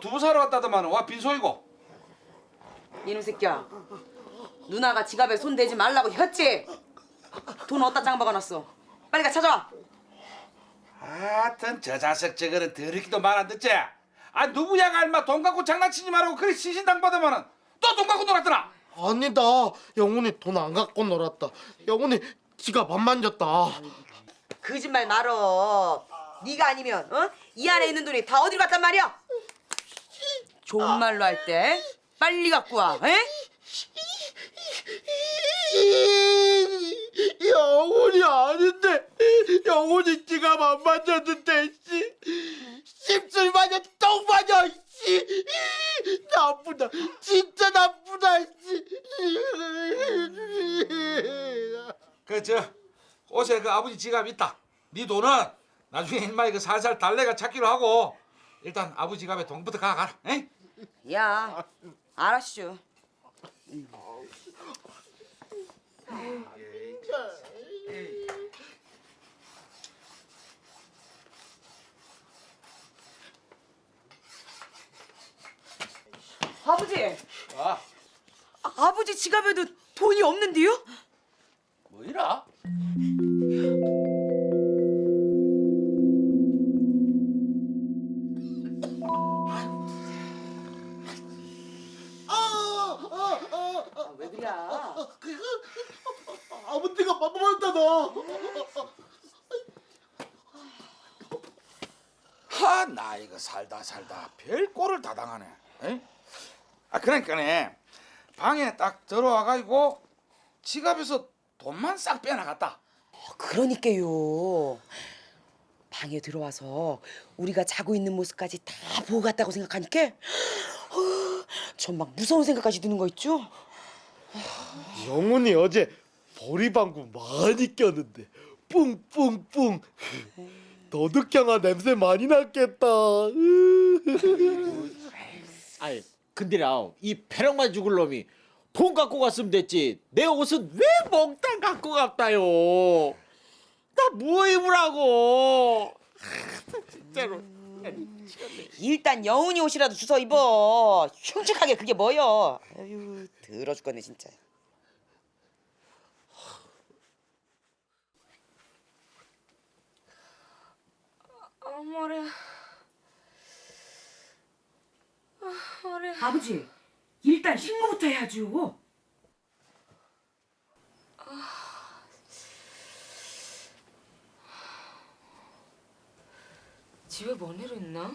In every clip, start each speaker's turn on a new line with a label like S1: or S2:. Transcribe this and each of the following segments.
S1: 두부 사러 왔다더만 와 빈소이고.
S2: 이놈 새끼야. 누나가 지갑에 손 대지 말라고 했지? 돈 어디다 장 박아놨어? 빨리 가 찾아와.
S1: 하여튼 저 자식 저거는 더럽기도 말 안 듣지. 아 누구야가 얼마 돈 갖고 장난치지 말고 그래 시신당 받으면은 또 돈 갖고 놀았더라.
S3: 아니다. 영훈이 돈 안 갖고 놀았다. 영훈이 지갑 안 만졌다.
S2: 거짓말 말어. 네가 아니면 어? 이 안에 있는 돈이 다 어디로 갔단 말이야? 좋은 말로 할 때 빨리 갖고 와. 에?
S3: 영훈이 아닌데 영훈이 지갑 안 만졌는데 씨 십술 마저 똥 마저 씨 나쁘다 진짜 나쁘다 씨.
S1: 그저 옷에 그 아버지 지갑 있다. 네 돈은 나중에 인마이 그 살살 달래가 찾기로 하고 일단 아버지 지갑에 돈부터 가가라. 에?
S2: 야, 알았슈. 아버지,
S1: 아
S2: 아, 아버지 지갑에도 돈이 없는데요?
S1: 뭐이라? 살다 살다 별 꼴을 다 당하네. 에? 아 그러니까네 방에 딱 들어와 가지고 지갑에서 돈만 싹 빼나갔다.
S2: 그러니까요. 방에 들어와서 우리가 자고 있는 모습까지 다 보고 갔다고 생각하니까 전막 무서운 생각까지 드는 거 있죠?
S3: 영훈이 어제 보리방구 많이 꼈는데 뿡뿡뿡 도둑형아 냄새 많이 났겠다.
S4: 아니 근데랑 이 패령만 죽을 놈이 돈 갖고 갔으면 됐지 내 옷은 왜 몽땅 갖고 갔다요 나 뭐 입으라고 하, 진짜로 아니, 미치겠네.
S2: 일단 여운이 옷이라도 주워 입어. 흉측하게 그게 뭐여? 아유 더러 죽겠네 진짜.
S5: 아 머리 아 머리
S2: 아버지 일단 신고부터 해야죠.
S5: 집에 뭔 일 있나?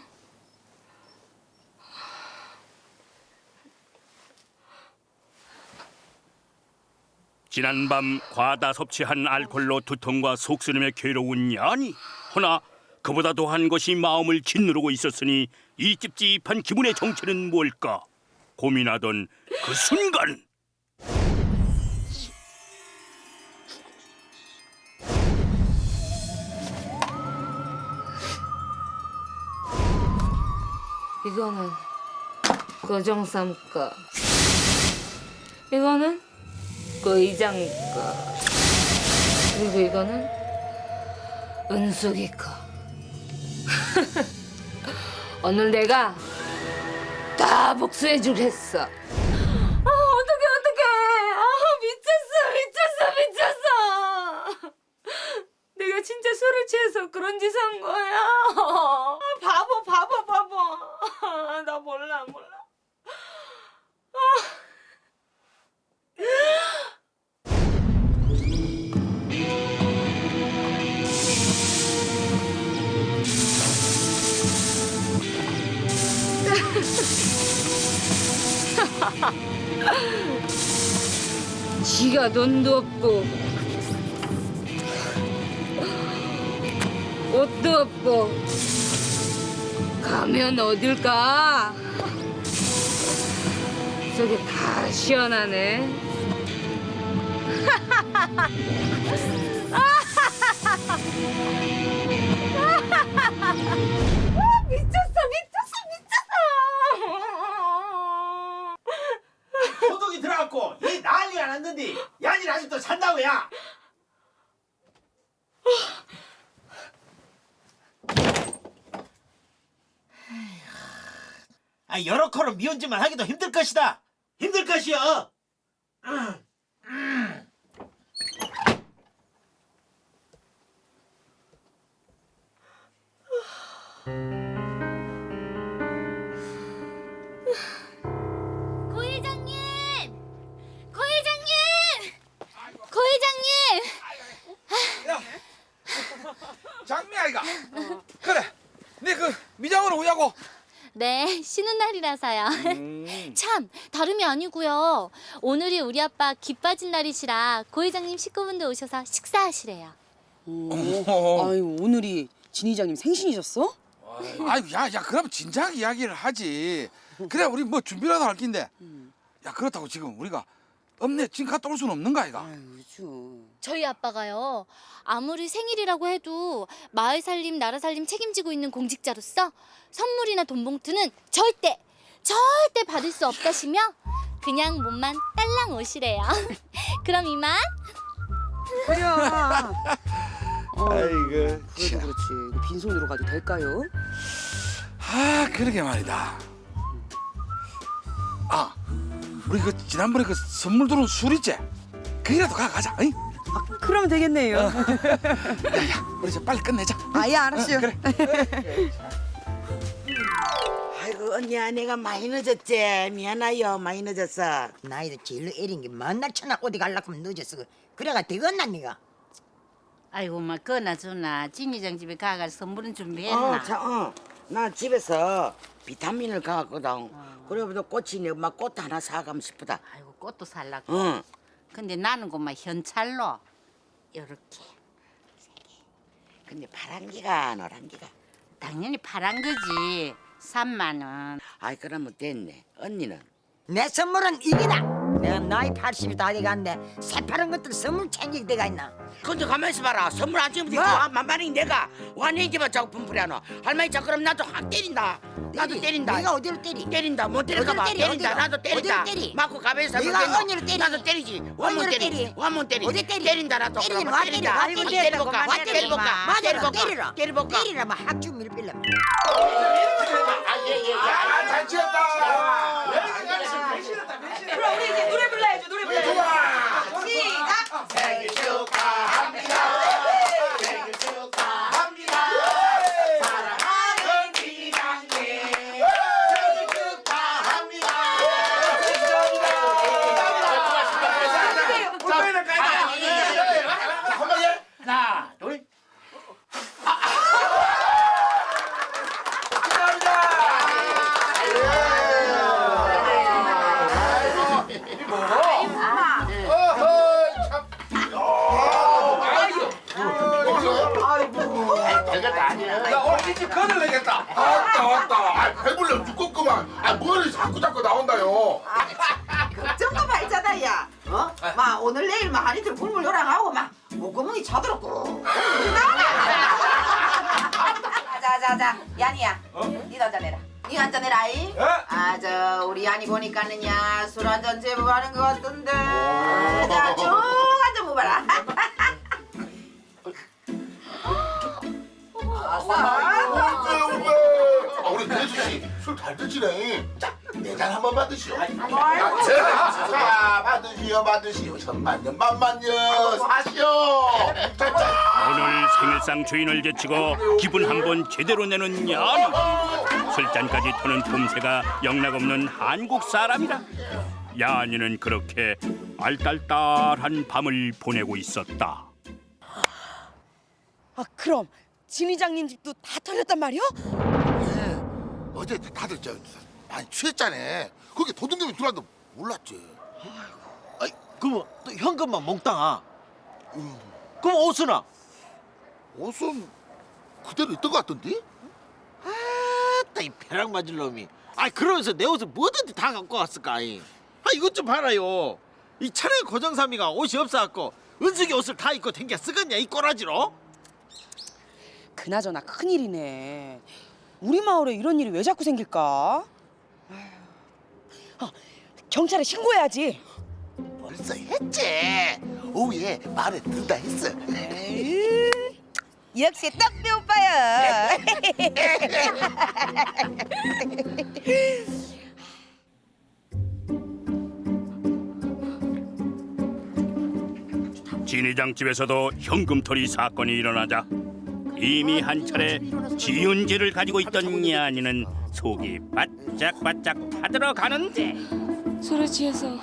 S6: 지난밤 과다 섭취한 알코올로 두통과 속쓰림에 괴로운 야니 허나 그보다 더한 것이 마음을 짓누르고 있었으니 이 찝찝한 기분의 정체는 뭘까? 고민하던 그 순간!
S5: 이거는 고정삼 거 이거는 그 이장 거 그리고 이거는 은숙이 거 오늘 내가 다 복수해 주겠어 돈도 없고 옷도 없고 가면 어딜까? 저게 다 시원하네.
S4: 아 여러 코로 미운짓만 하기도 힘들 것이다. 힘들 것이여.
S5: 고 회장님! 고 회장님! 고 회장님!
S1: 장미 아이가. 그래. 네 그 미장으로 오자고.
S5: 네, 쉬는 날이라서요. 참, 다름이 아니고요. 오늘이 우리 아빠 기 빠진 날이시라 고 회장님 식구분들 오셔서 식사하시래요.
S1: 어머.
S2: 아유 오늘이 진 이장님 생신이셨어?
S1: 아이고 야야 그럼 진작 이야기를 하지. 그래 우리 뭐 준비라도 할 긴데. 야 그렇다고 지금 우리가 읍내 지금 갔다 올 수는 없는 거 아이가?
S2: 아유 좀.
S5: 저희 아빠가요. 아무리 생일이라고 해도 마을 살림, 나라 살림 책임지고 있는 공직자로서 선물이나 돈 봉투는 절대 절대 받을 수 없다시며 그냥 몸만 딸랑 오시래요. 그럼 이만.
S2: 그래. 어,
S1: 아이고.
S2: 그래도 그렇지. 이거 빈손으로 가도 될까요?
S1: 아 그러게 말이다. 우리 그 지난번에 그 선물 들어온 술 있지? 그이라도 가 가자. 응?
S2: 아, 그러면 되겠네요.
S1: 야야 우리 이제 빨리 끝내자.
S2: 아 예 알았어요.
S1: 그래.
S7: 아이고 언니야 내가 많이 늦었지 미안해요 많이 늦었어
S8: 나이도 제일 애린 게 맨날 천하 어디 갈라고 하면 늦었어 그래가 되겠나 니가
S9: 아이고 막 그나저나 진이장 집에 가가 선물은 준비했나?
S7: 어자어나 집에서 비타민을 가거든 그래도 꽃이 내막꽃 하나 사가면 싶다.
S9: 아이고 꽃도 살라고.
S7: 응.
S9: 근데 나는 그만 현찰로 요렇게
S7: 근데 파란기가 노란기가.
S9: 당연히 파란 거지. 3만 원.
S7: 아이 그러면 됐네. 언니는?
S8: 내 선물은 이기다 내가 나이 80이 다 돼갔는데 새파란 것들 선물 챙기게 돼가 있나?
S7: 근데 가만히 있어봐라. 선물 안 주면
S8: 뭐?
S7: 되고 만만히 내가 완전히 집에 자꾸 분풀이하노 할머니 자 그럼 나도 확 때린다. 나도. 때린다.
S8: 내가 어디를 때리?
S7: 때린다. 못 때릴까 봐.
S8: 어디를 때리,
S7: 때린다.
S8: 어디를?
S7: 나도 때린다.
S8: 때리?
S7: 맞고 가면서
S8: 내가 언니를 때리.
S7: 나도 때리지. 원문 때리
S8: 때리.
S7: 원문 때리
S8: 어디 때리?
S7: 때린다 나도.
S8: 때리긴
S7: 그럼
S8: 와
S7: 때린다.
S8: 때리, 와
S7: 한번
S8: 때리.
S7: 때려볼까?
S8: 와 때리.
S7: 때려볼까?
S8: 맞아
S7: 때려볼까?
S8: 때리라.
S7: 때려볼까?
S8: 때리라 막 학주 밀필라
S1: 잘 치웠다.
S2: 그럼 우리 이제 노래 불러야죠. 노래 불러야죠. 시작.
S1: 생일 축하
S10: 내일만 하니들 굴물 요랑하고 막 목구멍이 쳐들었고. 자자자 야니야. 니도 한잔 해라. 니 한잔 해라 이. 아저 우리 야니 보니까는 야 술 한잔 제법 하는 것 같던데
S11: 아, 우리 대수 씨술 잘 드시네. 자, 내잔 한 번 받으시오. 자, 받으시오, 받으시오. 천만년, 만만년 사시오. 자, 자.
S6: 오늘 생일상 주인을 제치고 기분 한 번 제대로 내는 야니 술잔까지 터는 틈새가 영락없는 한국 사람이다 야니는 그렇게 알딸딸한 밤을 보내고 있었다
S2: 아 그럼 진 이장님 집도 다 털렸단 말이야?
S11: 어제 다들 저 많이 취했잖아. 그게 도둑놈이 들어왔는데 몰랐지.
S4: 아이 그럼 또 현금만 몽땅아. 그럼 옷은아?
S11: 옷은 그대로 있던 것 같던데?
S4: 아따 이 벼락 맞을 놈이. 아 그러면서 내 옷을 뭐든지 다 갖고 왔을까? 이. 아 이것 좀 봐라요. 이 차례 고정삼이가 옷이 없어갖고 은숙이 옷을 다 입고 댕겨 쓰겠냐 이 꼬라지로?
S2: 그나저나 큰일이네. 우리 마을에 이런 일이 왜 자꾸 생길까? 아, 경찰에 신고해야지.
S11: 벌써 했지. 오후에 예. 말에 들다 했어.
S2: 역시 떡비 오빠야.
S6: 진회장 집에서도 현금털이 사건이 일어나자 이미 한 차례 지은지를 가지고 있던 야니는 속이 바짝바짝 타들어가는데.
S5: 술에 취해서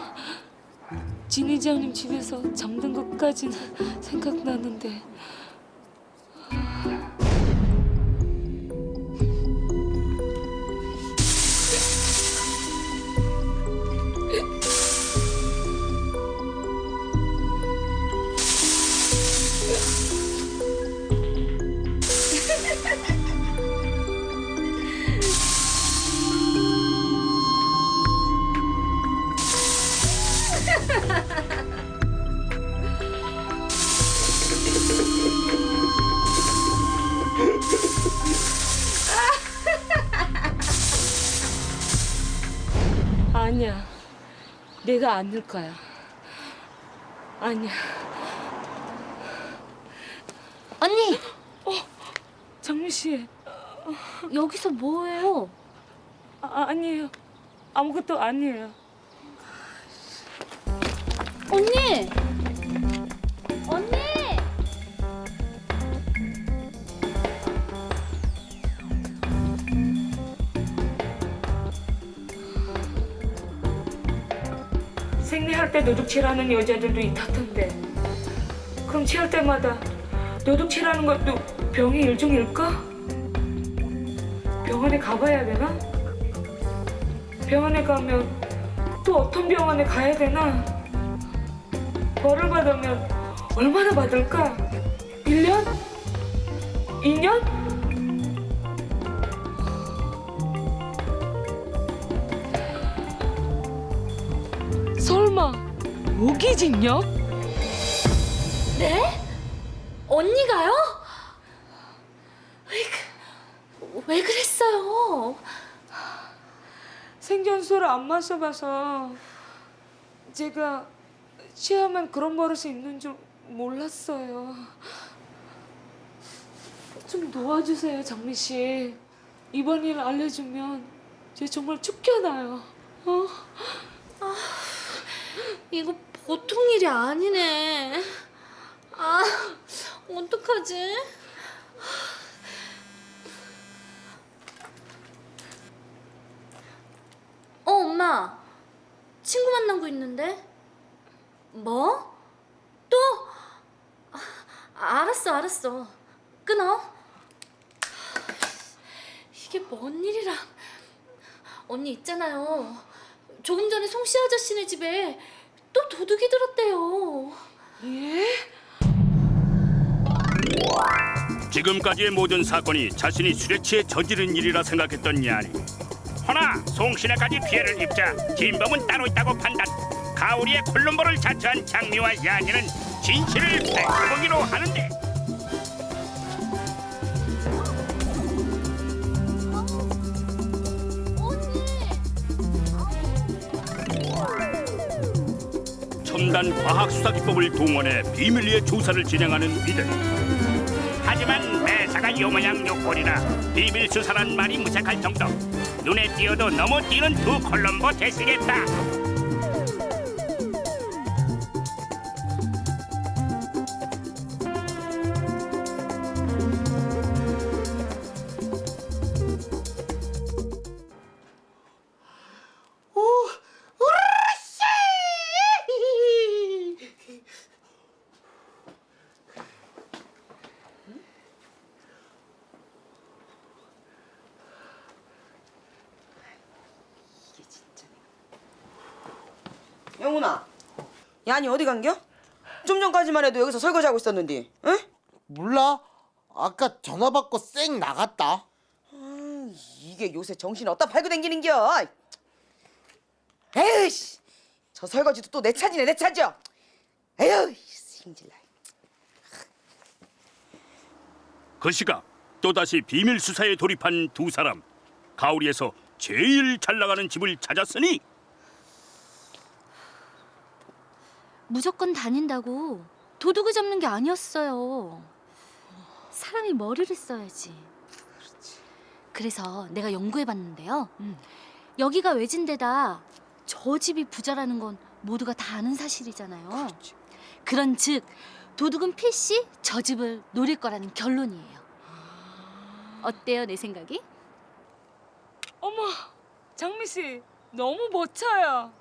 S5: 진 회장님 집에서 잠든 것까지는 생각나는데 안 넣을 거야. 아니야.
S12: 언니
S5: 장미 씨.
S12: 여기서 뭐해요?
S5: 아, 아니에요. 아무것도 아니에요.
S12: 언니
S5: 생리할 때 노둑칠하는 여자들도 있다던데. 그럼 체할 때마다 노둑칠하는 것도 병의 일종일까? 병원에 가봐야 되나? 병원에 가면 또 어떤 병원에 가야 되나? 벌을 받으면 얼마나 받을까? 1년? 2년? 모기직녀?
S12: 네? 언니가요? 왜, 그, 왜 그랬어요?
S5: 생전술 안 마셔봐서 제가 취하면 그런 버릇이 있는 줄 몰랐어요. 좀 도와주세요, 장미 씨. 이번 일 알려주면 쟤 정말 쫓겨나요. 어?
S12: 이거 보통 일이 아니네. 아, 어떡하지? 어, 엄마. 친구 만나고 있는데. 뭐? 또? 아, 알았어, 알았어. 끊어. 이게 뭔 일이라. 언니 있잖아요. 조금 전에 송씨 아저씨네 집에 또 도둑이 들었대요.
S5: 예?
S6: 지금까지의 모든 사건이 자신이 술에 취해 저지른 일이라 생각했던 야니 허나 송신혜까지 피해를 입자 진범은 따로 있다고 판단 가오리의 콜롬보를 자처한 장미와 야니는 진실을 밝혀보기로 하는데 첨단 과학 수사 기법을 동원해 비밀리에 조사를 진행하는 이들. 하지만 매사가 요모양 요꼴이라 비밀 수사란 말이 무색할 정도. 눈에 띄어도 띄는 두 콜롬보 되시겠다.
S2: 야니 어디 간겨? 좀 전까지만 해도 여기서 설거지하고 있었는데, 응?
S3: 몰라? 아까 전화 받고 쌩 나갔다.
S2: 아, 이게 요새 정신 어디다 팔고 댕기는겨? 에이씨, 저 설거지도 또 내 차지네 내 차지요. 에휴, 승질나.
S6: 그 시각 또다시 비밀 수사에 돌입한 두 사람. 가오리에서 제일 잘 나가는 집을 찾았으니
S12: 무조건 다닌다고 도둑을 잡는 게 아니었어요. 사람이 머리를 써야지. 그래서 내가 연구해봤는데요. 여기가 외진 데다 저 집이 부자라는 건 모두가 다 아는 사실이잖아요. 그런 즉 도둑은 필시 저 집을 노릴 거라는 결론이에요. 어때요, 내 생각이?
S5: 어머, 장미 씨 너무 멋져요.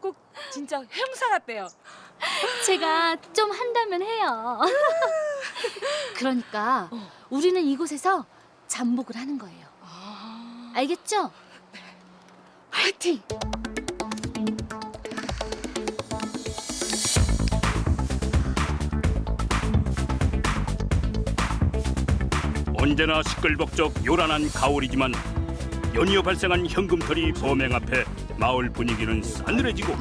S5: 꼭 진짜 형사 같대요.
S12: 제가 좀 한다면 해요. 그러니까 우리는 이곳에서 잠복을 하는 거예요. 알겠죠? 화이팅!
S6: 언제나 시끌벅적 요란한 가을이지만 연이어 발생한 현금털이 범행 앞에 마을 분위기는 싸늘해지고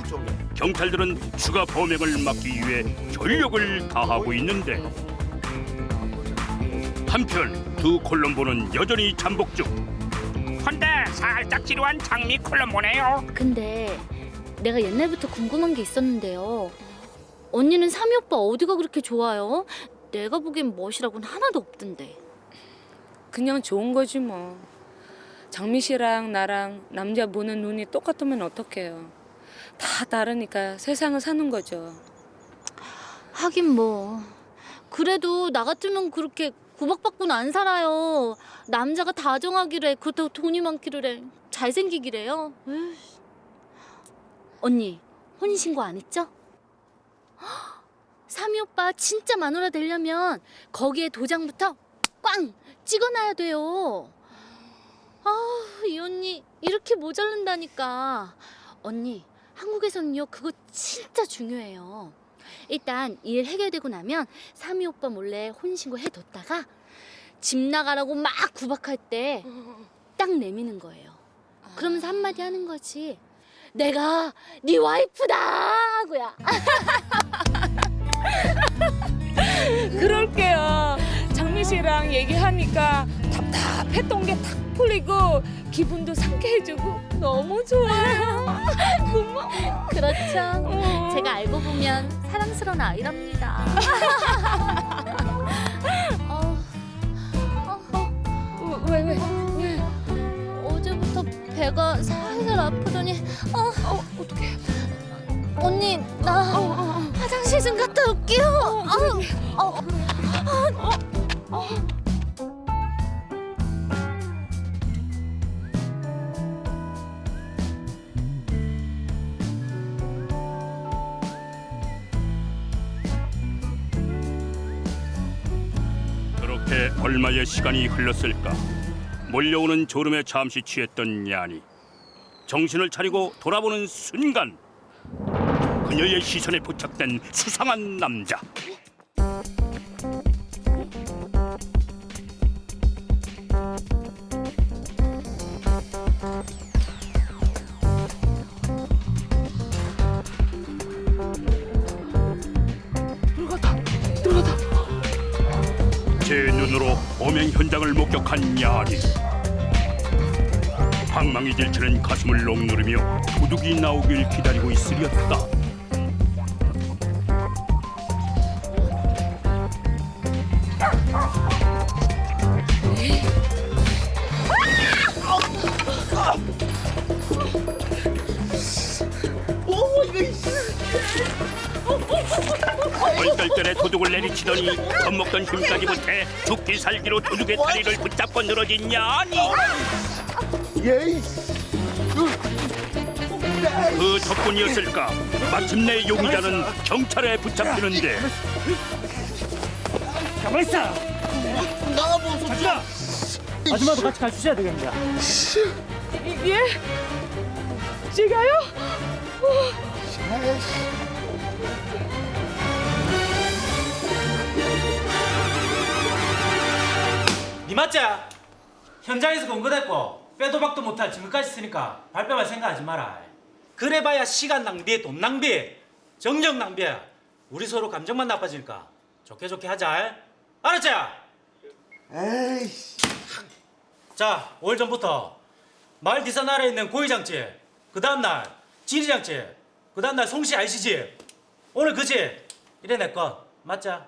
S6: 경찰들은 추가 범행을 막기 위해 전력을 다하고 있는데 한편 두 콜롬보는 여전히 잠복 중. 근데 살짝 지루한 장미 콜롬보네요.
S12: 근데 내가 옛날부터 궁금한 게 있었는데요. 언니는 삼이 오빠 어디가 그렇게 좋아요? 내가 보기엔 멋이라고는 하나도 없던데.
S5: 그냥 좋은 거지 뭐. 장미 씨랑 나랑 남자 보는 눈이 똑같으면 어떡해요. 다 다르니까 세상을 사는 거죠.
S12: 하긴 뭐. 그래도 나 같으면 그렇게 구박받고는 안 살아요. 남자가 다정하기래 그렇다고 돈이 많기래 잘생기기래요. 에휴. 언니 혼인신고 안 했죠? 헉, 삼이 오빠 진짜 마누라 되려면 거기에 도장부터 꽝 찍어놔야 돼요. 아 이 언니 이렇게 모자른다니까. 언니 한국에서는요 그거 진짜 중요해요. 일단 일 해결되고 나면 삼이 오빠 몰래 혼인신고 해뒀다가 집 나가라고 막 구박할 때 딱 내미는 거예요. 그러면서 한마디 하는 거지. 내가 네 와이프다 하고야.
S5: 그럴게요. 씨랑 얘기하니까 답답했던 게 탁 풀리고 기분도 상쾌해지고 너무 좋아요. 고마워.
S12: 그렇죠.
S5: 어.
S12: 제가 알고 보면 사랑스러운 아이랍니다. 어, 어,
S5: 왜, 왜, 왜?
S12: 어제부터 배가 살살 아프더니 어,
S5: 어, 어떡해.
S12: 언니 나 화장실 좀 갔다 올게요. 어, 어,
S6: 그렇게 얼마의 시간이 흘렀을까? 몰려오는 졸음에 잠시 취했던 야니 정신을 차리고 돌아보는 순간 그녀의 시선에 포착된 수상한 남자. 현장을 목격한 야니 방망이 질치는 가슴을 억누르며 도둑이 나오길 기다리고 있으렸다 얼떨결에 도둑을 내리치더니 겁먹던 힘까지 못해 죽기 살기로 도둑의 다리를 붙잡고 늘어진 야니 그 덕분이었을까 마침내 용의자는 경찰에 붙잡히는데
S4: 가만 있어.
S3: 나가보소
S4: 잠깐. 아줌마도 같이 가주셔야 되겠습니다.
S5: 예? 제가요?
S13: 니 맞자? 현장에서 검거됐고 빼도 박도 못할 증거까지 있으니까 발뺌할 생각하지 마라. 그래봐야 시간 낭비, 돈 낭비, 정력 낭비야. 우리 서로 감정만 나빠지니까 좋게 좋게 하자. 알았지?
S11: 에이
S13: 자, 5일 전부터 마을 뒷산 아래에 있는 고이장집, 그 다음날 지리장집, 그 다음날 송씨 아이씨집, 오늘 그집 이래 내 것. 맞자?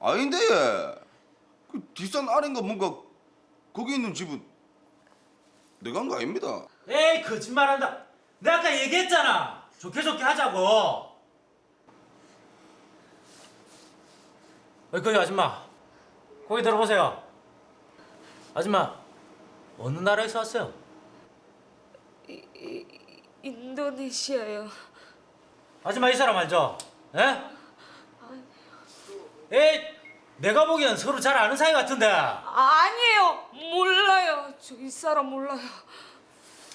S11: 아닌데 얘. 그 뒷산 아래인가 뭔가 거기 있는 집은 내가 한 거 아닙니다
S13: 에이 거짓말한다. 내가 아까 얘기했잖아. 좋게 좋게 하자고. 어이 거기 아줌마 거기 들어보세요 아줌마 어느 나라에서 왔어요?
S5: 인도네시아요.
S13: 아줌마 이 사람 알죠? 에? 에이 내가 보기엔 서로 잘 아는 사이 같은데
S5: 아니에요. 몰라요. 저 이 사람 몰라요.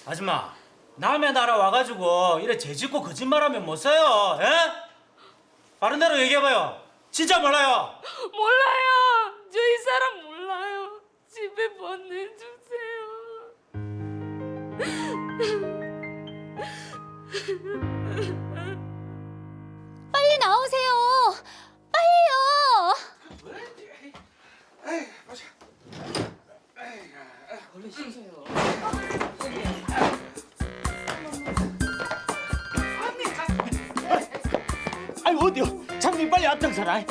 S13: 아줌마 남의 나라 와가지고 이래 죄짓고 거짓말하면 못 써요 에? 바른 대로 얘기해봐요 진짜 몰라요
S5: 몰라요. 저 이 사람 몰라요. 집에 보내주세요.
S12: 빨리 나오세요. 빨리요.
S4: 아이 어디요? 장님 빨리 앞장서라.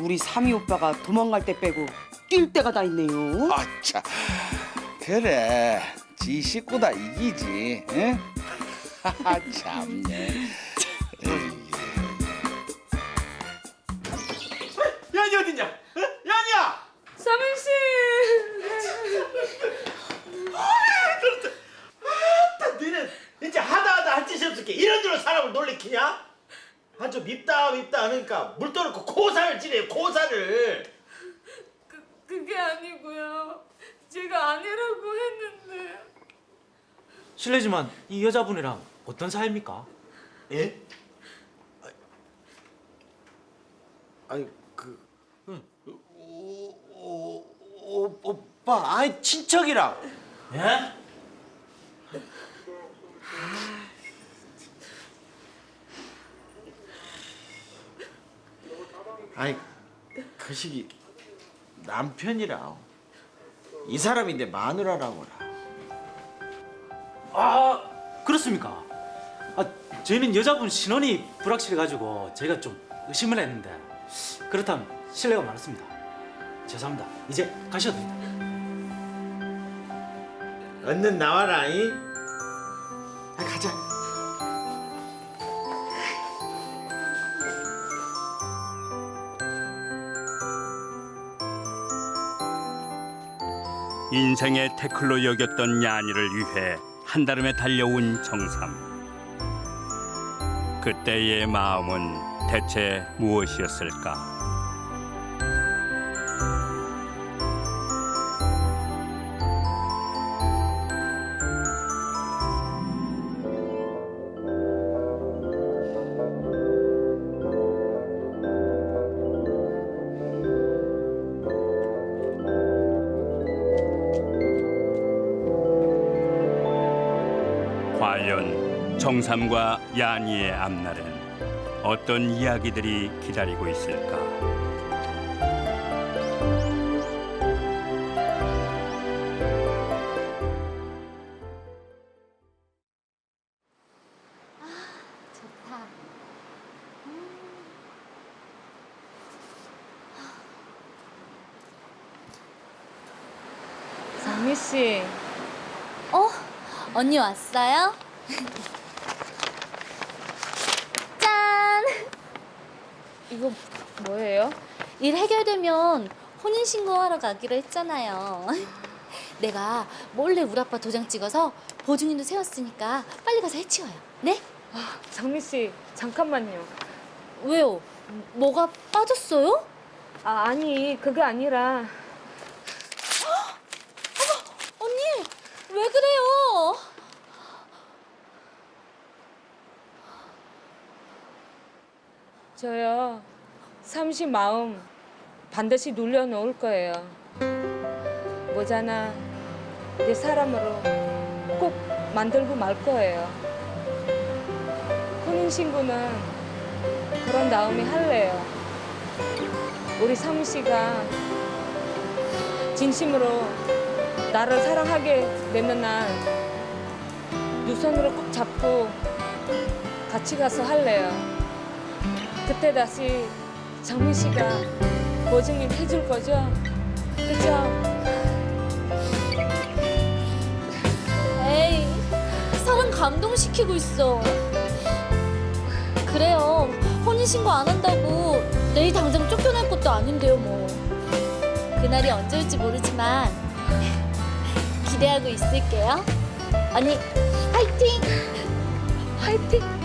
S2: 우리 삼이 오빠가 도망갈 때 빼고 뛸 때가 다 있네요.
S1: 아차 그래 지 식구다 이기지 응? 하하 참네
S4: 연이 어딨냐? 어? 연이야!
S5: 서민 씨.
S4: 아따 너는 이제 하다 하다 할 짓이 없을게 이런 대로 사람을 놀래키냐? 아주 밉다 밉다 하니까 물 떠놓고 고사를 지내 고사를
S5: 그 그게 아니고요. 제가 아니라고 했는데.
S13: 실례지만 이 여자분이랑 어떤 사이입니까?
S4: 예? 아니 그 오, 오, 오, 오빠 아이 친척이랑
S13: 예?
S4: 아이 그 시기 남편이랑 이 사람인데 마누라라고라
S13: 아 그렇습니까? 아 저희는 여자분 신원이 불확실해가지고 제가 좀 의심을 했는데 그렇다면 실례가 많았습니다. 죄송합니다. 이제 가셔도 됩니다.
S4: 얼른 나와라 이. 아, 가자.
S6: 인생의 태클로 여겼던 야니를 위해 한달음에 달려온 정삼. 그때의 마음은 대체 무엇이었을까? 정삼과 야니의 앞날엔 어떤 이야기들이 기다리고 있을까?
S12: 어? 언니 왔어요?
S5: 이거 뭐예요?
S12: 일 해결되면 혼인 신고하러 가기로 했잖아요. 내가 몰래 우리 아빠 도장 찍어서 보증인도 세웠으니까 빨리 가서 해치워요. 네?
S5: 아, 장미 씨, 잠깐만요.
S12: 왜요? 뭐가 빠졌어요?
S5: 아, 아니, 그게 아니라
S12: 언니, 왜 그래요?
S5: 저요. 삼시 마음 반드시 눌려 놓을 거예요. 뭐잖아. 내 사람으로 꼭 만들고 말 거예요. 혼인 신고는 그런 다음에 할래요. 우리 삼 씨가 진심으로 나를 사랑하게 되는 날 두 손으로 꼭 잡고 같이 가서 할래요. 그때 다시 정민 씨가 보증님 해줄 거죠? 그죠?
S12: 에이, 서른 감동시키고 있어. 그래요. 혼인신고 안 한다고 내일 당장 쫓겨날 것도 아닌데요, 뭐. 그날이 언제 올지 모르지만 기대하고 있을게요. 언니, 화이팅! 화이팅!